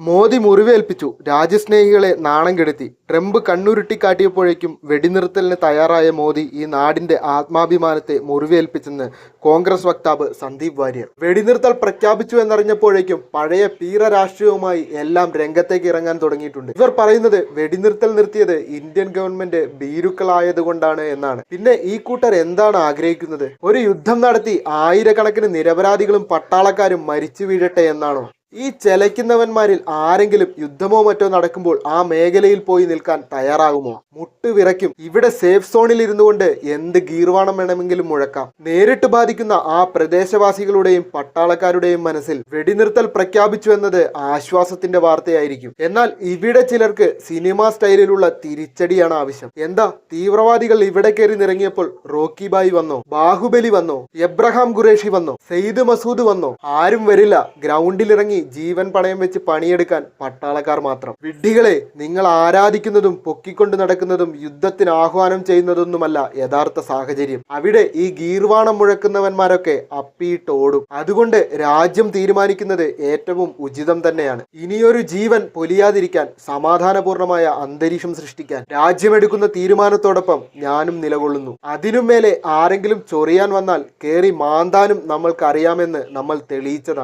മോദി മുറിവേൽപ്പിച്ചു. രാജ്യസ്നേഹികളെ നാണം കെടുത്തി. ട്രംപ് കണ്ണുരുട്ടിക്കാട്ടിയപ്പോഴേക്കും വെടിനിർത്തലിന് തയ്യാറായ മോദി ഈ നാടിന്റെ ആത്മാഭിമാനത്തെ മുറിവേൽപ്പിച്ചെന്ന് കോൺഗ്രസ് വക്താവ് സന്ദീപ് വാര്യർ. വെടിനിർത്തൽ പ്രഖ്യാപിച്ചു എന്നറിഞ്ഞപ്പോഴേക്കും പഴയ പീറ രാഷ്ട്രീയവുമായി എല്ലാം രംഗത്തേക്ക് ഇറങ്ങാൻ തുടങ്ങിയിട്ടുണ്ട്. ഇവർ പറയുന്നത് വെടിനിർത്തൽ നിർത്തിയത് ഇന്ത്യൻ ഗവൺമെന്റ് ഭീരുക്കളായതുകൊണ്ടാണ് എന്നാണ്. പിന്നെ ഈ കൂട്ടർ എന്താണ് ആഗ്രഹിക്കുന്നത്? ഒരു യുദ്ധം നടത്തി ആയിരക്കണക്കിന് നിരപരാധികളും പട്ടാളക്കാരും മരിച്ചു വീഴട്ടെ എന്നാണോ? ഈ ചെലയ്ക്കുന്നവന്മാരിൽ ആരെങ്കിലും യുദ്ധമോ മറ്റോ നടക്കുമ്പോൾ ആ മേഖലയിൽ പോയി നിൽക്കാൻ തയ്യാറാകുമോ? മുട്ട് വിറയ്ക്കും. ഇവിടെ സേഫ് സോണിൽ ഇരുന്നു കൊണ്ട് എന്ത് ഗീർവാണം വേണമെങ്കിലും മുഴക്കാം. നേരിട്ട് ബാധിക്കുന്ന ആ പ്രദേശവാസികളുടെയും പട്ടാളക്കാരുടെയും മനസ്സിൽ വെടിനിർത്തൽ പ്രഖ്യാപിച്ചു എന്നത് ആശ്വാസത്തിന്റെ വാർത്തയായിരിക്കും. എന്നാൽ ഇവിടെ ചിലർക്ക് സിനിമ സ്റ്റൈലിലുള്ള തിരിച്ചടിയാണ് ആവശ്യം. എന്താ? തീവ്രവാദികൾ ഇവിടെ കയറി നിറങ്ങിയപ്പോൾ റോക്കി ബായി വന്നോ? ബാഹുബലി വന്നോ? എബ്രഹാം ഖുറേഷി വന്നോ? സെയ്ദ് മസൂദ് വന്നോ? ആരും വരില്ല. ഗ്രൗണ്ടിലിറങ്ങി ജീവൻ പണയം വെച്ച് പണിയെടുക്കാൻ പട്ടാളക്കാർ മാത്രം. വിഡ്ഢികളെ നിങ്ങൾ ആരാധിക്കുന്നതും പൊക്കിക്കൊണ്ട് നടക്കുന്നതും യുദ്ധത്തിന് ആഹ്വാനം ചെയ്യുന്നതൊന്നുമല്ല യഥാർത്ഥ സാഹചര്യം. അവിടെ ഈ ഗീർവാണം മുഴക്കുന്നവന്മാരൊക്കെ അപ്പിയിട്ട് ഓടും അതുകൊണ്ട് രാജ്യം തീരുമാനിക്കുന്നത് ഏറ്റവും ഉചിതം തന്നെയാണ്. ഇനിയൊരു ജീവൻ പൊലിയാതിരിക്കാൻ സമാധാനപൂർണമായ അന്തരീക്ഷം സൃഷ്ടിക്കാൻ രാജ്യമെടുക്കുന്ന തീരുമാനത്തോടൊപ്പം ഞാനും നിലകൊള്ളുന്നു. അതിനും മേലെ ആരെങ്കിലും ചൊറിയാൻ വന്നാൽ കേറി മാന്താനും നമ്മൾക്കറിയാമെന്ന് നമ്മൾ തെളിയിച്ചതാണ്.